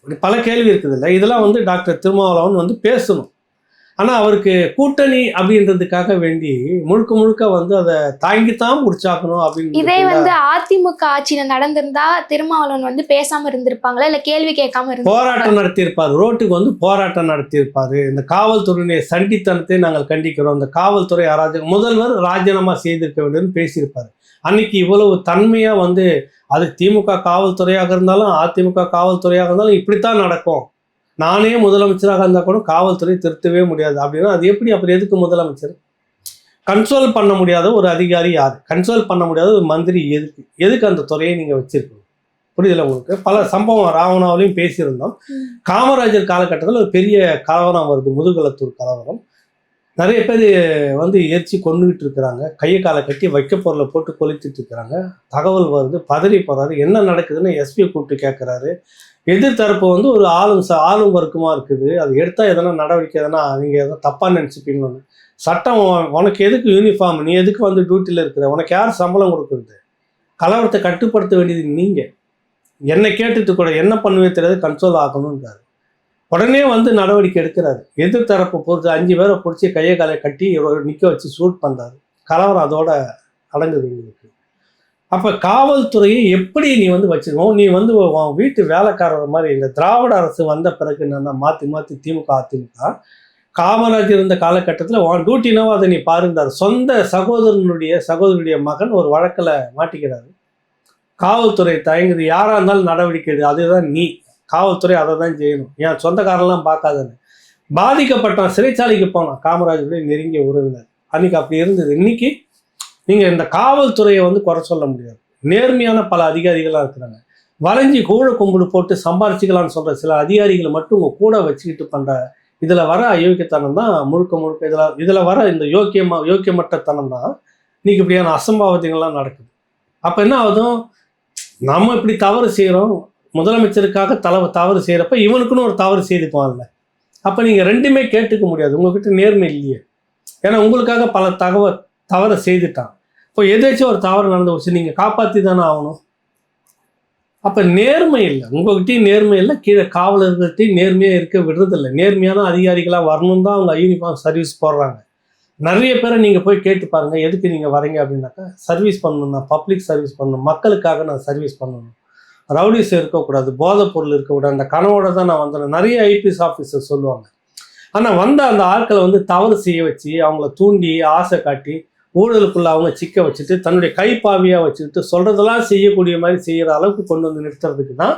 இப்படி பல கேள்வி இருக்குது இல்லை இதெல்லாம் வந்து டாக்டர் திருமாவளவன் வந்து பேசணும். ஆனால் அவருக்கு கூட்டணி அப்படின்றதுக்காக வேண்டி முழுக்க முழுக்க வந்து அதை தாங்கித்தான் முடிச்சாக்கணும் இதே அப்படின்னு வந்து அதிமுக ஆட்சியில நடந்திருந்தா திருமாவளவன் வந்து பேசாம இருந்திருப்பாங்களா? இல்ல கேள்வி கேட்காம இருந்து போராட்டம் நடத்தியிருப்பார். ரோட்டுக்கு வந்து போராட்டம் நடத்தியிருப்பாரு. இந்த காவல்துறையினுடைய சண்டித்தனத்தை நாங்கள் கண்டிக்கிறோம். இந்த காவல்துறை அராஜகம் முதல்வர் ராஜினாமா செய்திருக்க வேண்டும்னு பேசியிருப்பாரு. அன்னைக்கு இவ்வளவு தன்மையா வந்து அது திமுக காவல்துறையாக இருந்தாலும் அதிமுக காவல்துறையாக இருந்தாலும் இப்படித்தான் நடக்கும். நானே முதலமைச்சராக இருந்தால் கூட காவல்துறை திருத்தவே முடியாது. அப்படின்னா அது எப்படி? அப்புறம் எதுக்கு முதலமைச்சர்? கண்ட்ரோல் பண்ண முடியாத ஒரு அதிகாரி யார்? கண்ட்ரோல் பண்ண முடியாத ஒரு மந்திரி எதுக்கு? எதுக்கு அந்த துறையை நீங்கள் வச்சிருக்கணும்? புரியுதுல உங்களுக்கு? பல சம்பவம் ராவணாவிலையும் பேசியிருந்தோம். காமராஜர் காலகட்டத்தில் ஒரு பெரிய கலவரம் வருது. முதுகுளத்தூர் கலவரம். நிறைய பேர் வந்து எரிச்சு கொண்டுகிட்டு இருக்கிறாங்க. கையை காலை கட்டி வைக்க பொருளை போட்டு கொளுத்திட்டு இருக்கிறாங்க. தகவல் வருது பதறி போறாரு. என்ன நடக்குதுன்னு எஸ்பி கூப்பிட்டு கேட்குறாரு எதிர்த்தரப்பு வந்து ஒரு ஆளும் ச ஆளும் வர்க்கமாக இருக்குது. அது எடுத்தால் எதனா நடவடிக்கை எதனா நீங்கள் எதனா தப்பாக நினச்சிப்பீங்களோன்னு சட்டம் உனக்கு எதுக்கு யூனிஃபார்ம் நீ எதுக்கு வந்து டியூட்டியில் இருக்கிற? உனக்கு யார் சம்பளம் கொடுக்குறது? கலவரத்தை கட்டுப்படுத்த வேண்டியது நீங்கள் என்னை கேட்டுட்டு கூட என்ன பண்ணுவே தெரியாது கண்ட்ரோல் ஆகணுன்றாரு உடனே வந்து நடவடிக்கை எடுக்கிறாரு. எதிர்த்தரப்பு பொறுத்து அஞ்சு பேரை பிடிச்சி கையை காலை கட்டி நிற்க வச்சு சூட் பண்ணுறாரு கலவரம் அதோட அடங்குது அப்போ காவல்துறையை எப்படி நீ வந்து வச்சிருக்கோம் நீ வந்து உன் வீட்டு வேலைக்காரர் மாதிரி இந்த திராவிட அரசு வந்த பிறகு என்னன்னா மாற்றி மாற்றி திமுக அதிமுக. காமராஜர் இருந்த காலகட்டத்தில் உன் டியூட்டினாவும் அதை நீ பாருந்தார். சொந்த சகோதரனுடைய சகோதரனுடைய மகன் ஒரு வழக்கில் மாட்டிக்கிறாரு. காவல்துறை தயங்குது. யாராக இருந்தாலும் நடவடிக்கை எடு. அதுதான் நீ. காவல்துறை அதை தான் செய்யணும். என் சொந்தக்காரெல்லாம் பார்க்காதன்னு பாதிக்கப்பட்டான் சிறைச்சாலைக்கு போனான். காமராஜருடைய நெருங்கிய உறவினர். அன்னைக்கு அப்படி இருந்தது. இன்னைக்கு நீங்கள் இந்த காவல்துறையை வந்து குறை சொல்ல முடியாது. நேர்மையான பல அதிகாரிகளாக இருக்கிறாங்க. வளைஞ்சி கூழ கும்பிடு போட்டு சம்பாரிச்சிக்கலாம்னு சொல்கிற சில அதிகாரிகளை மட்டும் உங்கள் கூட வச்சுக்கிட்டு பண்ணுற இதில் வர அயோக்கியத்தனம் தான் முழுக்க முழுக்க இதில் இதில் வர இந்த யோக்கியமாக யோக்கியமற்றத்தனம் தான் இன்னைக்கு இப்படியான அசம்பாவிதங்கள்லாம் நடக்குது. அப்போ என்ன ஆகுதும்? நம்ம இப்படி தவறு செய்கிறோம் முதலமைச்சருக்காக தலை தவறு செய்கிறப்ப இவனுக்குன்னு ஒரு தவறு செய்துக்குவான்ல. அப்போ நீங்கள் ரெண்டுமே கேட்டுக்க முடியாது. உங்ககிட்ட நேர்மை இல்லையே. ஏன்னா உங்களுக்காக பல தகவல் தவறை செய்துட்டான். இப்போ ஏதாச்சும் ஒரு தவறு நடந்து போச்சு நீங்கள் காப்பாற்றி தானே ஆகணும். அப்போ நேர்மை இல்லை. உங்ககிட்டயும் நேர்மை இல்லை கீழே காவலர்கள்ட்டையும் நேர்மையாக இருக்க விடுறதில்லை நேர்மையான அதிகாரிகளாக வரணும் தான் அவங்க யூனிஃபார்ம் சர்வீஸ் போடுறாங்க. நிறைய பேரை நீங்கள் போய் கேட்டு பாருங்கள் எதுக்கு நீங்கள் வரீங்க அப்படின்னாக்கா சர்வீஸ் பண்ணணும் நான் பப்ளிக் சர்வீஸ் பண்ணணும் மக்களுக்காக நான் சர்வீஸ் பண்ணணும். ரவுடிஸ் இருக்கக்கூடாது போதைப் பொருள் இருக்கக்கூடாது அந்த கனவோட தான் நான் வந்தேன். நிறைய ஐபிஎஸ் ஆஃபீஸர் சொல்லுவாங்க. ஆனால் வந்த அந்த ஆட்களை வந்து தவறு செய்ய வச்சு அவங்கள தூண்டி ஆசை காட்டி ஊழலுக்குள்ள அவங்க சிக்க வச்சுட்டு தன்னுடைய கைப்பாவியாக வச்சுக்கிட்டு சொல்கிறதெல்லாம் செய்யக்கூடிய மாதிரி செய்கிற அளவுக்கு கொண்டு வந்து நிறுத்துறதுக்கு தான்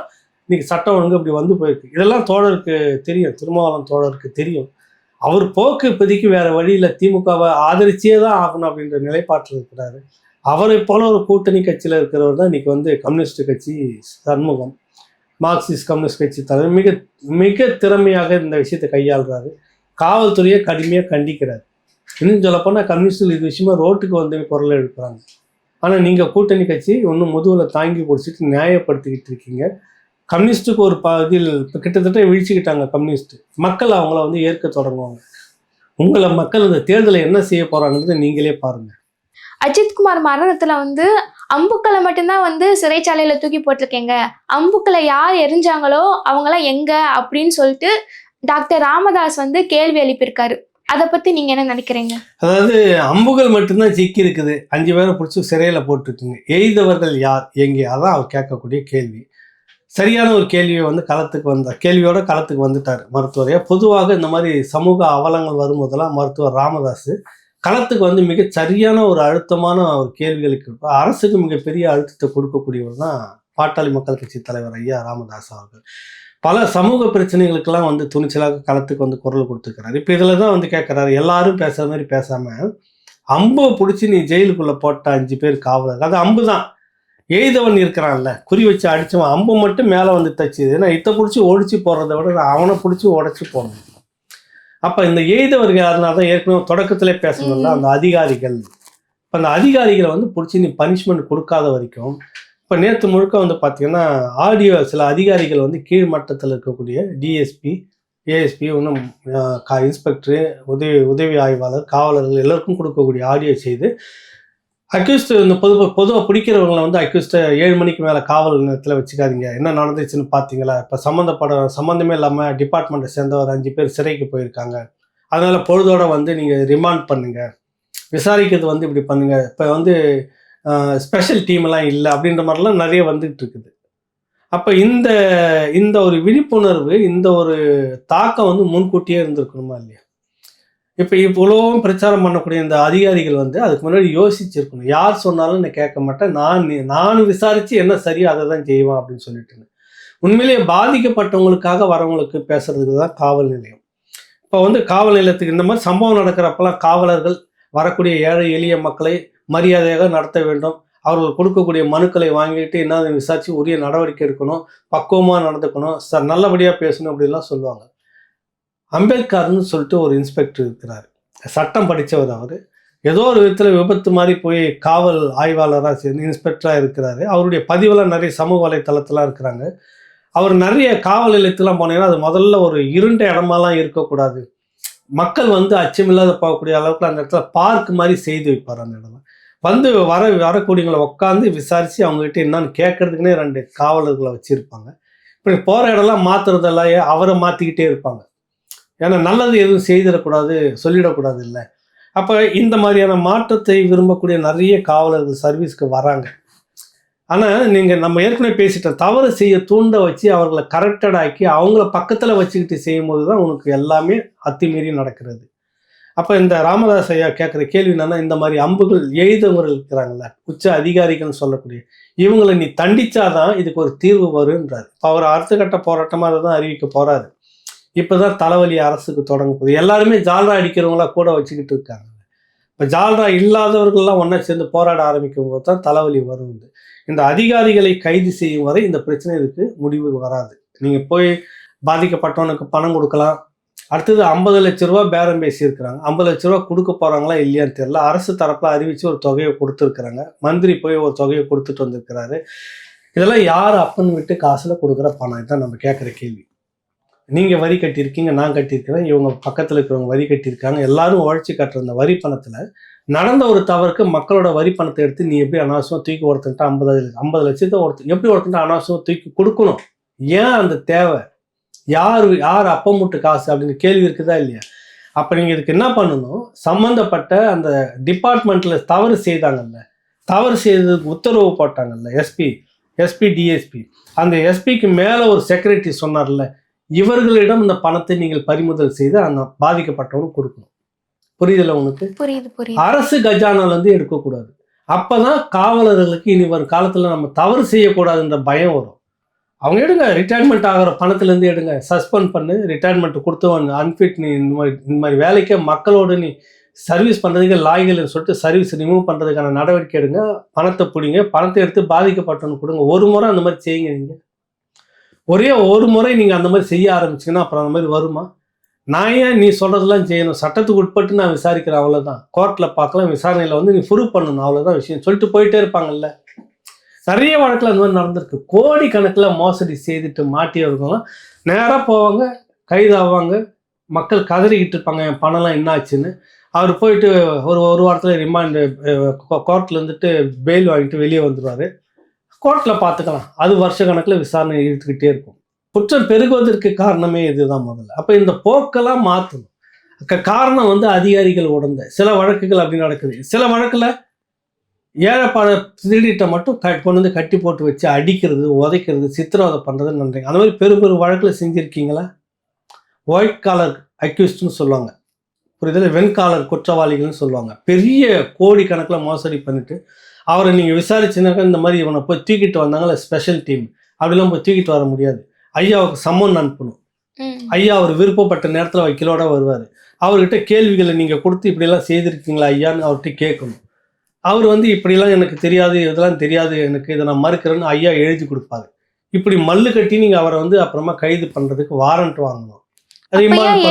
இன்னைக்கு சட்டம் ஒழுங்கு இப்படி வந்து போயிருக்கு. இதெல்லாம் தோழருக்கு தெரியும். திருமாவளம் தோழருக்கு தெரியும். அவர் போக்கு இப்போதைக்கு வேறு வழியில் திமுகவை ஆதரிச்சே தான் ஆகணும் அப்படின்ற நிலைப்பாட்டில் இருக்கிறாரு. அவரை போல ஒரு கூட்டணி கட்சியில் இருக்கிறவர் தான் இன்றைக்கி வந்து கம்யூனிஸ்ட் கட்சி சண்முகம். மார்க்சிஸ்ட் கம்யூனிஸ்ட் கட்சி தலைவர். மிக மிக திறமையாக இந்த விஷயத்தை கையாளுறாரு. காவல்துறையை கடுமையாக கண்டிக்கிறார். இன்னும் சொல்லப்போனால் கம்யூனிஸ்டில் இது விஷயமா ரோட்டுக்கு வந்து குரல் எழுப்புறாங்க. ஆனால் நீங்கள் கூட்டணி கட்சி ஒன்றும் முதுகில் தாங்கி பிடிச்சிட்டு நியாயப்படுத்திக்கிட்டு இருக்கீங்க. கம்யூனிஸ்ட்டுக்கு ஒரு பகுதியில் இப்போ கிட்டத்தட்ட வீழ்ச்சிக்கிட்டாங்க கம்யூனிஸ்ட். மக்கள் அவங்கள வந்து ஏற்க தொடங்குவாங்க. உங்களை மக்கள் இந்த தேர்தலை என்ன செய்ய போகிறாங்கிறது நீங்களே பாருங்கள் அஜித்குமார் மரணத்தில் வந்து அம்புக்களை மட்டும்தான் வந்து சிறைச்சாலையில் தூக்கி போட்டிருக்கேங்க. அம்புக்களை யார் எரிஞ்சாங்களோ அவங்களாம் எங்க அப்படின்னு சொல்லிட்டு டாக்டர் ராமதாஸ் வந்து கேள்வி எழுப்பியிருக்காரு. அதை பத்தி நீங்க என்ன நினைக்கிறீங்க? அதாவது அம்புகள் மட்டும்தான் சிக்கி இருக்குது அஞ்சு பேரை பிடிச்சி சிறையில் போட்டுருக்குங்க. எய்தவர்கள் யார் எங்கே? அதான் அவர் கேட்கக்கூடிய கேள்வி. சரியான ஒரு கேள்வியை வந்து களத்துக்கு வந்தார் கேள்வியோட களத்துக்கு வந்துட்டார் மருத்துவரையா பொதுவாக இந்த மாதிரி சமூக அவலங்கள் வரும்போதெல்லாம் மருத்துவர் ராமதாஸ் களத்துக்கு வந்து மிக சரியான ஒரு அழுத்தமான ஒரு கேள்விகளுக்கு அரசுக்கு மிகப்பெரிய அழுத்தத்தை கொடுக்கக்கூடியவர் தான் பாட்டாளி மக்கள் கட்சி தலைவர் ஐயா ராமதாஸ் அவர்கள். பல சமூக பிரச்சனைகளுக்கெல்லாம் வந்து துணிச்சலாக களத்துக்கு வந்து குரல் கொடுத்துருக்கிறாரு. இப்போ இதில் தான் வந்து கேட்குறாரு எல்லாரும் பேசுகிற மாதிரி பேசாமல் அம்பை பிடிச்சி நீ ஜெயிலுக்குள்ளே போட்ட அஞ்சு பேர் காவலர். அது அம்பு தான். எய்தவன் இருக்கிறான்ல குறி வச்சு அடிச்சவன். அம்பு மட்டும் மேலே வந்து தச்சுது ஏன்னா இத்தை பிடிச்சி ஒடிச்சு போடுறத விட நான் அவனை பிடிச்சி உடச்சி போடணும். அப்போ இந்த எய்தவர்கள் யாருனா தான் ஏற்கனவே தொடக்கத்திலே பேசணும்ல. அந்த அதிகாரிகள். இப்போ அந்த அதிகாரிகளை வந்து பிடிச்சி நீ பனிஷ்மெண்ட் கொடுக்காத வரைக்கும் இப்போ நேற்று முழுக்க வந்து பார்த்தீங்கன்னா ஆடியோ சில அதிகாரிகள் வந்து கீழ் மட்டத்தில் இருக்கக்கூடிய டிஎஸ்பி ஏஎஸ்பி இன்னும் இன்ஸ்பெக்டரு உதவி உதவி ஆய்வாளர் காவலர்கள் எல்லாருக்கும் கொடுக்கக்கூடிய ஆடியோ செய்து அக்யூஸ்ட் இந்த பொது பொதுவாக பிடிக்கிறவங்களை வந்து அக்யூஸ்ட்டை ஏழு மணிக்கு மேலே காவல் நிலையத்தில் வச்சுக்காதீங்க. என்ன நடந்துச்சுன்னு பார்த்தீங்களா இப்போ சம்மந்தப்பட சம்மந்தமே இல்லாமல் டிபார்ட்மெண்ட்டை சேர்ந்த ஒரு அஞ்சு பேர் சிறைக்கு போயிருக்காங்க. அதனால் பொழுதோட வந்து நீங்கள் ரிமாண்ட் பண்ணுங்கள் விசாரிக்கிறது வந்து இப்படி பண்ணுங்கள் இப்போ வந்து ஸ்பெஷல் டீம்லாம் இல்லை அப்படின்ற மாதிரிலாம் நிறைய வந்துகிட்டு இருக்குது. அப்போ இந்த இந்த ஒரு விழிப்புணர்வு இந்த ஒரு தாக்கம் வந்து முன்கூட்டியே இருந்திருக்கணுமா இல்லையா? இப்போ இவ்வளோவும் பிரச்சாரம் பண்ணக்கூடிய இந்த அதிகாரிகள் வந்து அதுக்கு முன்னாடி யோசிச்சிருக்கணும். யார் சொன்னாலும் நான் கேட்க மாட்டேன். நான் நான் விசாரித்து என்ன சரியோ அதை தான் செய்வேன் அப்படின்னு சொல்லிட்டு உண்மையிலேயே பாதிக்கப்பட்டவங்களுக்காக வரவங்களுக்கு பேசுறதுக்கு தான் காவல் நிலையம். இப்போ வந்து காவல் நிலையத்துக்கு இந்த மாதிரி சம்பவம் நடக்கிறப்பெல்லாம் காவலர்கள் வரக்கூடிய ஏழை எளிய மக்களை மரியாதையாக நடத்த வேண்டும். அவர்கள் கொடுக்கக்கூடிய மனுக்களை வாங்கிட்டு என்ன விசாரித்து உரிய நடவடிக்கை எடுக்கணும். பக்குவமாக நடந்துக்கணும். சார் நல்லபடியாக பேசணும் அப்படிலாம் சொல்லுவாங்க. அம்பேத்கர்னு சொல்லிட்டு ஒரு இன்ஸ்பெக்டர் இருக்கிறார். சட்டம் படித்தவர் அவர். ஏதோ ஒரு விதத்தில் விபத்து மாதிரி போய் காவல் ஆய்வாளராக சேர்ந்து இன்ஸ்பெக்டராக இருக்கிறாரு. அவருடைய பதிவெல்லாம் நிறைய சமூக வலைத்தளத்திலாம் இருக்கிறாங்க. அவர் நிறைய காவல் நிலையத்துலாம் போனீங்கன்னா அது முதல்ல ஒரு இருண்ட இடமாலாம் இருக்கக்கூடாது. மக்கள் வந்து அச்சமில்லாத போகக்கூடிய அளவுக்கு அந்த இடத்துல பார்க் மாதிரி செய்து வைப்பார் அந்த இடம் வந்து வர வரக்கூடியவங்களை உட்காந்து விசாரித்து அவங்ககிட்ட என்னன்னு கேட்கறதுக்குனே ரெண்டு காவலர்களை வச்சுருப்பாங்க. இப்படி போகிற இடம்லாம் மாற்றுறதெல்லாம் அவரை மாற்றிக்கிட்டே இருப்பாங்க? ஏன்னா நல்லது எதுவும் செய்திடக்கூடாது சொல்லிடக்கூடாது இல்லை அப்போ இந்த மாதிரியான மாற்றத்தை விரும்பக்கூடிய நிறைய காவலர்கள் சர்வீஸ்க்கு வராங்க. ஆனால் நீங்கள் நம்ம ஏற்கனவே பேசிட்டோம் தவறு செய்ய தூண்ட வச்சு அவர்களை கரெக்டடாக்கி அவங்கள பக்கத்தில் வச்சுக்கிட்டு செய்யும்போது தான் உனக்கு எல்லாமே அத்துமீறி நடக்கிறது. அப்போ இந்த ராமதாஸ் ஐயா கேட்குற கேள்வி என்னன்னா இந்த மாதிரி அம்புகள் எழுதவர்கள் இருக்கிறாங்கல்ல உச்ச அதிகாரிகள்னு சொல்லக்கூடிய இவங்களை நீ தண்டிச்சாதான் இதுக்கு ஒரு தீர்வு வருன்றார் இப்போ அவர் அடுத்த கட்ட போராட்டமாக அதை தான் அறிவிக்க போறாரு. இப்போதான் தலைவலி அரசுக்கு தொடங்க போகுது. எல்லாருமே ஜால்ரா அடிக்கிறவங்களா கூட வச்சுக்கிட்டு இருக்காங்க. இப்போ ஜால்ரா இல்லாதவர்கள்லாம் ஒன்றா சேர்ந்து போராட ஆரம்பிக்கும் போது தான் தலைவலி வரும். இந்த அதிகாரிகளை கைது செய்யும் வரை இந்த பிரச்சனை இதுக்கு முடிவு வராது. நீங்கள் போய் பாதிக்கப்பட்டவனுக்கு பணம் கொடுக்கலாம் அடுத்தது ஐம்பது லட்ச ரூபா பேரம் பேசியிருக்கிறாங்க. ஐம்பது லட்ச ரூபா கொடுக்க போகிறாங்களா இல்லையான்னு தெரியல. அரசு தரப்பில் அறிவித்து ஒரு தொகையை கொடுத்துருக்குறாங்க. மந்திரி போய் ஒரு தொகையை கொடுத்துட்டு வந்திருக்கிறாரு. இதெல்லாம் யார் அப்பன் விட்டு காசில் கொடுக்குற பணம்? இதான் நம்ம கேட்குற கேள்வி. நீங்கள் வரி கட்டியிருக்கீங்க நான் கட்டியிருக்கிறேன். இவங்க பக்கத்தில் இருக்கிறவங்க வரி கட்டியிருக்காங்க. எல்லாரும் உழைச்சி கட்டுற அந்த வரி பணத்தில் நடந்த ஒரு தவறுக்கு மக்களோட வரி பணத்தை எடுத்து நீ எப்படி அனாவசியமாக தூக்கி ஒருத்தன்ட்டு ஐம்பது ஐம்பது லட்சத்தை ஒருத்த எப்படி ஒருத்தன்ட்டு அனாவசியமாக தூக்கி கொடுக்கணும்? ஏன் அந்த தேவை? யார் யார் அப்பமுட்டு காசு அப்படின்னு கேள்வி இருக்குதா இல்லையா? அப்போ நீங்கள் இதுக்கு என்ன பண்ணணும்? சம்மந்தப்பட்ட அந்த டிபார்ட்மெண்ட்டில் தவறு செய்தாங்கல்ல. தவறு செய்ததுக்கு உத்தரவு போட்டாங்கல்ல எஸ்பி எஸ்பி டிஎஸ்பி அந்த எஸ்பிக்கு மேலே ஒரு செக்ரட்டரி சொன்னார்ல இவர்களிடம் இந்த பணத்தை நீங்கள் பறிமுதல் செய்து அந்த பாதிக்கப்பட்டவனுக்கு கொடுக்கணும். புரியுதுல உனக்கு புரியுது புரியுது. அரசு கஜானால இருந்து எடுக்கக்கூடாது. அப்பதான் காவலர்களுக்கு இனி வரும் காலத்துல நம்ம தவறு செய்யக்கூடாதுன்ற பயம் வரும். அவங்க எடுங்க ரிட்டையர்மெண்ட் ஆகிற பணத்துலேருந்து எடுங்க. சஸ்பெண்ட் பண்ணு ரிட்டையர்மெண்ட் கொடுத்தவன் அன்ஃபிட் நீ இந்த மாதிரி இந்த மாதிரி வேலைக்கே மக்களோடு நீ சர்வீஸ் பண்ணுறதுக்கு லாய்கள்னு சொல்லிட்டு சர்வீஸ் ரிமூவ் பண்ணுறதுக்கான நடவடிக்கை எடுங்க. பணத்தை பிடிங்க. பணத்தை எடுத்து பாதிக்கப்பட்டவனு கொடுங்க. ஒரு முறை அந்த மாதிரி செய்யுங்க நீங்கள் ஒரே ஒரு முறை நீங்கள் அந்த மாதிரி செய்ய ஆரம்பிச்சிங்கன்னா அப்புறம் அந்த மாதிரி வருமா? நான் ஏன் நீ சொல்கிறதெல்லாம் செய்யணும்? சட்டத்துக்கு உட்பட்டு நான் விசாரிக்கிறேன் அவ்வளோதான் கோர்ட்டில் பார்க்கலாம் விசாரணையில் வந்து நீ ப்ரூவ் பண்ணணும் அவ்வளோதான் விஷயம். சொல்லிட்டு போயிட்டே இருப்பாங்கல்ல. நிறைய வழக்கில் அந்த மாதிரி நடந்திருக்கு. கோடி கணக்கில் மோசடி செய்துட்டு மாட்டியவர்களும் நேராக போவாங்க கைதாவாங்க மக்கள் கதறிக்கிட்டு இருப்பாங்க என் பணம்லாம் என்ன ஆச்சுன்னு அவர் போயிட்டு ஒரு ஒரு வாரத்தில் ரிமாண்டு கோர்ட்டில் இருந்துட்டு பெயில் வாங்கிட்டு வெளியே வந்துடுவார் கோர்ட்டில் பார்த்துக்கலாம் அது வருஷ கணக்கில் விசாரணை இழுத்துக்கிட்டே இருக்கும். குற்றம் பெருகுவதற்கு காரணமே இதுதான் முதல்ல. அப்போ இந்த போக்கெல்லாம் மாற்றணும் காரணம் வந்து அதிகாரிகள் உடந்த. சில வழக்குகள் அப்படி நடக்குது. சில வழக்கில் ஏழைப்பாட திருடிட்ட மட்டும் க கொண்டு வந்து கட்டி போட்டு வச்சு அடிக்கிறது உதைக்கிறது சித்திரவதை பண்ணுறதுன்னு நினைக்கிறீங்க அந்த மாதிரி பெரும் பெரும் வழக்கில் செஞ்சுருக்கீங்களா? ஒயிட் காலர் அக்யூஸ்ட்னு சொல்லுவாங்க. புரியுதுல? வெண்காலர் குற்றவாளிகள்னு சொல்லுவாங்க. பெரிய கோடி கணக்கில் மோசடி பண்ணிட்டு அவரை நீங்கள் விசாரிச்சுனாக்கா இந்த மாதிரி இவனை போய் தூக்கிட்டு வந்தாங்களே ஸ்பெஷல் டீம் அப்படிலாம் போய் தூக்கிட்டு வர முடியாது. ஐயாவுக்கு சம்மன் அனுப்பணும். ஐயா அவர் விருப்பப்பட்ட நேரத்தில் வக்கீலோட வருவார். அவர்கிட்ட கேள்விகளை நீங்கள் கொடுத்து இப்படிலாம் செய்திருக்கீங்களா ஐயான்னு அவர்கிட்ட கேட்கணும். அவர் வந்து இப்படிலாம் எனக்கு தெரியாது இதெல்லாம் தெரியாது எனக்கு இதை நான் மறுக்கிறேன்னு ஐயா எழுதி கொடுப்பாரு. இப்படி மல்லு கட்டி நீங்கள் அவரை வந்து அப்புறமா கைது பண்ணுறதுக்கு வாரண்ட் வாங்கணும்.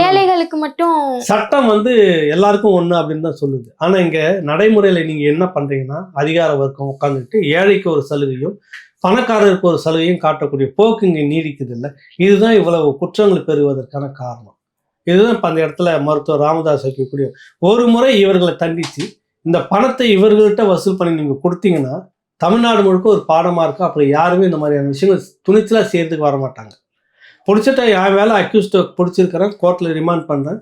ஏழைகளுக்கு மட்டும் சட்டம் வந்து எல்லாருக்கும் ஒன்று அப்படின்னு தான் சொல்லுது. ஆனால் இங்கே நடைமுறையில் நீங்கள் என்ன பண்ணுறீங்கன்னா அதிகார வர்க்கம் உட்காந்துக்கிட்டு ஏழைக்கு ஒரு சலுகையும் பணக்காரருக்கு ஒரு சலுகையும் காட்டக்கூடிய போக்கு இங்கே நீடிக்குது இல்லை இதுதான் இவ்வளவு குற்றங்கள் பெறுவதற்கான காரணம். இதுதான் இப்போ அந்த இடத்துல மருத்துவர் ராமதாஸ் வைக்கக்கூடிய ஒரு முறை இவர்களை தண்டித்து இந்த பணத்தை இவர்கள்ட்ட வசூல் பண்ணி நீங்கள் கொடுத்தீங்கன்னா தமிழ்நாடு முழுக்க ஒரு பாடமாக இருக்கும் அப்புறம் யாருமே இந்த மாதிரியான விஷயங்கள் துணிச்சலாக செய்யறதுக்கு வர மாட்டாங்க. பிடிச்சிட்டா என் வேலை அக்யூஸ்டை பிடிச்சிருக்கிறேன் கோர்ட்டில் ரிமாண்ட் பண்ணுறேன்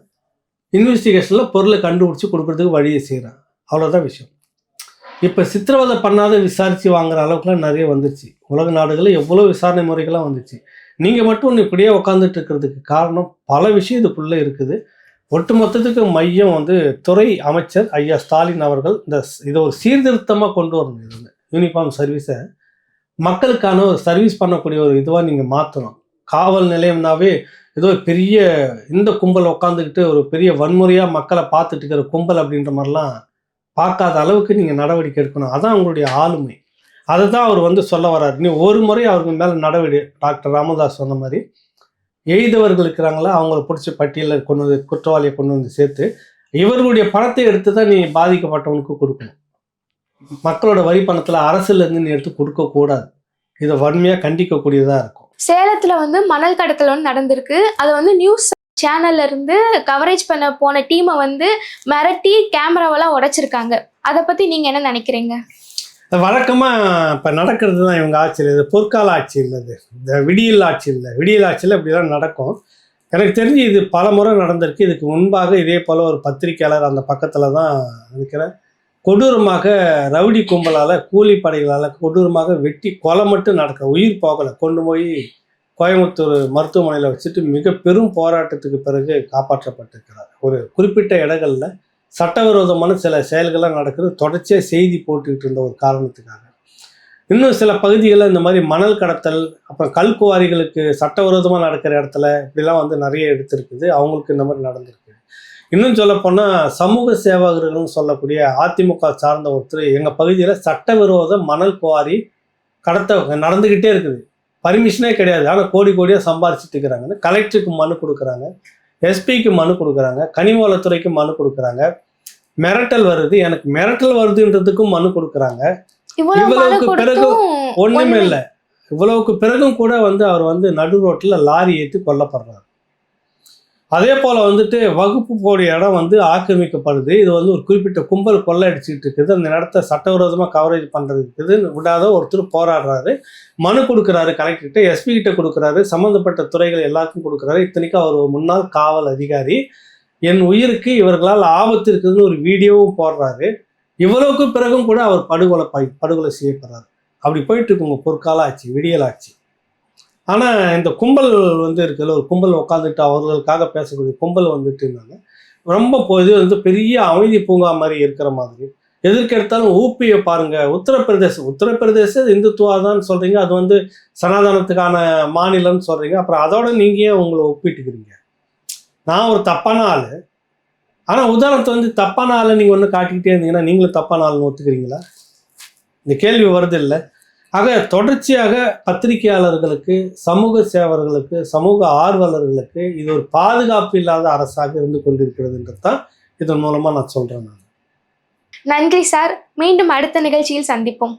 இன்வெஸ்டிகேஷனில் பொருளை கண்டுபிடிச்சி கொடுக்கறதுக்கு வழியை செய்கிறேன் அவ்வளோதான் விஷயம். இப்போ சித்திரவதை பண்ணாத விசாரித்து வாங்குற அளவுக்குலாம் நிறைய வந்துருச்சு. உலக நாடுகளில் எவ்வளோ விசாரணை முறைகள்லாம் வந்துச்சு நீங்கள் மட்டும் ஒன்று இப்படியே உட்காந்துட்டு இருக்கிறதுக்கு காரணம் பல விஷயம் இதுக்குள்ளே இருக்குது. ஒட்டுமொத்தத்துக்கு மையம் வந்து துறை அமைச்சர் ஐயா ஸ்டாலின் அவர்கள் இந்த இதை ஒரு சீர்திருத்தமாக கொண்டு வரணும் இது வந்து யூனிஃபார்ம் சர்வீஸை மக்களுக்கான ஒரு சர்வீஸ் பண்ணக்கூடிய ஒரு இதுவாக நீங்கள் மாற்றணும் காவல் நிலையம்னாவே ஏதோ பெரிய இந்த கும்பல் உட்காந்துக்கிட்டு ஒரு பெரிய வன்முறையாக மக்களை பார்த்துட்டு இருக்கிற கும்பல் அப்படின்ற மாதிரிலாம் பார்க்காத அளவுக்கு நீங்கள் நடவடிக்கை எடுக்கணும். அதான் உங்களுடைய ஆளுமை. அதை தான் அவர் வந்து சொல்ல வர்றாரு. நீ ஒரு முறை அவருக்கு மேலே நடவடிக்கை டாக்டர் ராமதாஸ் சொன்ன மாதிரி எய்தவர்கள் இருக்கிறாங்களா அவங்கள பிடிச்சி பட்டியலில் கொண்டு வந்து குற்றவாளியை கொண்டு வந்து சேர்த்து இவர்களுடைய பணத்தை எடுத்து தான் நீ பாதிக்கப்பட்டவனுக்கு கொடுக்கணும். மக்களோட வரி பணத்தில் அரசுலேருந்து நீ எடுத்து கொடுக்கக்கூடாது இதை வன்மையாக கண்டிக்கக்கூடியதாக இருக்கும். சேலத்துல வந்து மணல் கடத்தல் வந்து நடந்திருக்கு. அதை வந்து நியூஸ் சேனல்ல இருந்து கவரேஜ் பண்ண போன டீமை வந்து மிரட்டி கேமராவெல்லாம் உடைச்சிருக்காங்க. அதை பத்தி நீங்க என்ன நினைக்கிறீங்க? வழக்கமாக இப்போ நடக்கிறது தான் இவங்க ஆட்சியில் இது பொற்கால ஆட்சி இல்லை இது இந்த விடியல் ஆட்சி இல்லை. விடியல் ஆட்சியில் இப்படி தான் நடக்கும். எனக்கு தெரிஞ்சு இது பல முறை நடந்திருக்கு. இதுக்கு முன்பாக இதே போல் ஒரு பத்திரிக்கையாளர் அந்த பக்கத்தில் தான் இருக்கிற கொடூரமாக ரவுடி கும்பலால் கூலிப்படைகளால் கொடூரமாக வெட்டி கொலை மட்டும் நடக்க உயிர் போகலை. கொண்டு போய் கோயம்புத்தூர் மருத்துவமனையில் வச்சுட்டு மிக பெரும் போராட்டத்துக்கு பிறகு காப்பாற்றப்பட்டிருக்கிறார். ஒரு குறிப்பிட்ட இடங்களில் சட்டவிரோதமான சில செயல்கள்லாம் நடக்குது. தொடர்ச்சியாக செய்தி போட்டுக்கிட்டு இருந்த ஒரு காரணத்துக்காக. இன்னும் சில பகுதிகளில் இந்த மாதிரி மணல் கடத்தல் அப்புறம் கல்குவாரிகளுக்கு சட்டவிரோதமாக நடக்கிற இடத்துல இப்படிலாம் வந்து நிறைய எடுத்திருக்குது. அவங்களுக்கு இந்த மாதிரி நடந்திருக்கு. இன்னும் சொல்லப்போனால் சமூக சேவகர்கள்னு சொல்லக்கூடிய அதிமுக சார்ந்த ஒருத்தர் எங்கள் பகுதியில் சட்டவிரோத மணல் குவாரி கடத்த நடந்துக்கிட்டே இருக்குது. பர்மிஷனே கிடையாது. ஆனால் கோடி கோடியாக சம்பாரிச்சிட்டு இருக்கிறாங்கன்னு கலெக்டருக்கு மனு கொடுக்குறாங்க. எஸ்பிக்கு மனு கொடுக்குறாங்க கனிமவளத்துறைக்கு மனு கொடுக்குறாங்க. மிரட்டல் வருது எனக்கு மிரட்டல் வருதுன்றதுக்கும் மனு கொடுக்குறாங்க. இவ்வளவுக்கு பிறகு ஒண்ணுமே இல்லை. இவ்வளவுக்கு பிறகும் கூட வந்து அவர் வந்து நடு ரோட்டில் லாரி ஏற்றி கொல்லப்படுறாரு. அதே போல் வந்துட்டு வகுப்பு போடிய இடம் வந்து ஆக்கிரமிக்கப்படுது. இது வந்து ஒரு குறிப்பிட்ட கும்பல் கொள்ளை அடிச்சுக்கிட்டு இருக்குது. அந்த இடத்த சட்டவிரோதமாக கவரேஜ் பண்ணுறதுக்கு விடாத ஒருத்தர் போராடுறாரு. மனு கொடுக்குறாரு கலெக்டர்கிட்ட எஸ்பி கிட்ட கொடுக்குறாரு. சம்மந்தப்பட்ட துறைகள் எல்லாருக்கும் கொடுக்குறாரு. இத்தனைக்கும் அவர் ஒரு முன்னாள் காவல் அதிகாரி. என் உயிருக்கு இவர்களால் ஆபத்து இருக்குதுன்னு ஒரு வீடியோவும் போடுறாரு. இவ்வளவுக்கு பிறகும் கூட அவர் படுகொலை படுகொலை செய்யப்படுறாரு. அப்படி போயிட்டு இருக்குங்க. பொற்கால ஆட்சி விடியல் ஆனால் இந்த கும்பல் வந்து இருக்குல்ல ஒரு கும்பல் உட்காந்துட்டு அவர்களுக்காக பேசக்கூடிய கும்பல் வந்துட்டு இருந்தாங்க ரொம்ப இது வந்து பெரிய அமைதி பூங்கா மாதிரி இருக்கிற மாதிரி. எதற்கெடுத்தாலும் ஊப்பியை பாருங்க உத்தரப்பிரதேசம் உத்தரப்பிரதேச இந்துத்துவா தான் சொல்றீங்க அது வந்து சனாதனத்துக்கான மாநிலம்னு சொல்றீங்க அப்புறம் அதோட நீங்க உங்களை ஒப்பிட்டுக்கிறீங்க. நான் ஒரு தப்பான ஆள். ஆனால் உதாரணத்தை வந்து தப்பான ஆளை நீங்கள் ஒன்று காட்டிக்கிட்டே இருந்தீங்கன்னா நீங்களும் தப்பான ஆள்னு ஒத்துக்கிறீங்களா? இந்த கேள்வி வருது இல்லை? ஆக தொடர்ச்சியாக பத்திரிகையாளர்களுக்கு சமூக சேவர்களுக்கு சமூக ஆர்வலர்களுக்கு இது ஒரு பாதுகாப்பு இல்லாத அரசாக இருந்து கொண்டிருக்கிறதுன்றது தான் இதன் மூலமாக நான் சொல்கிறேன் நான். நன்றி சார். மீண்டும் அடுத்த நிகழ்ச்சியில் சந்திப்போம்.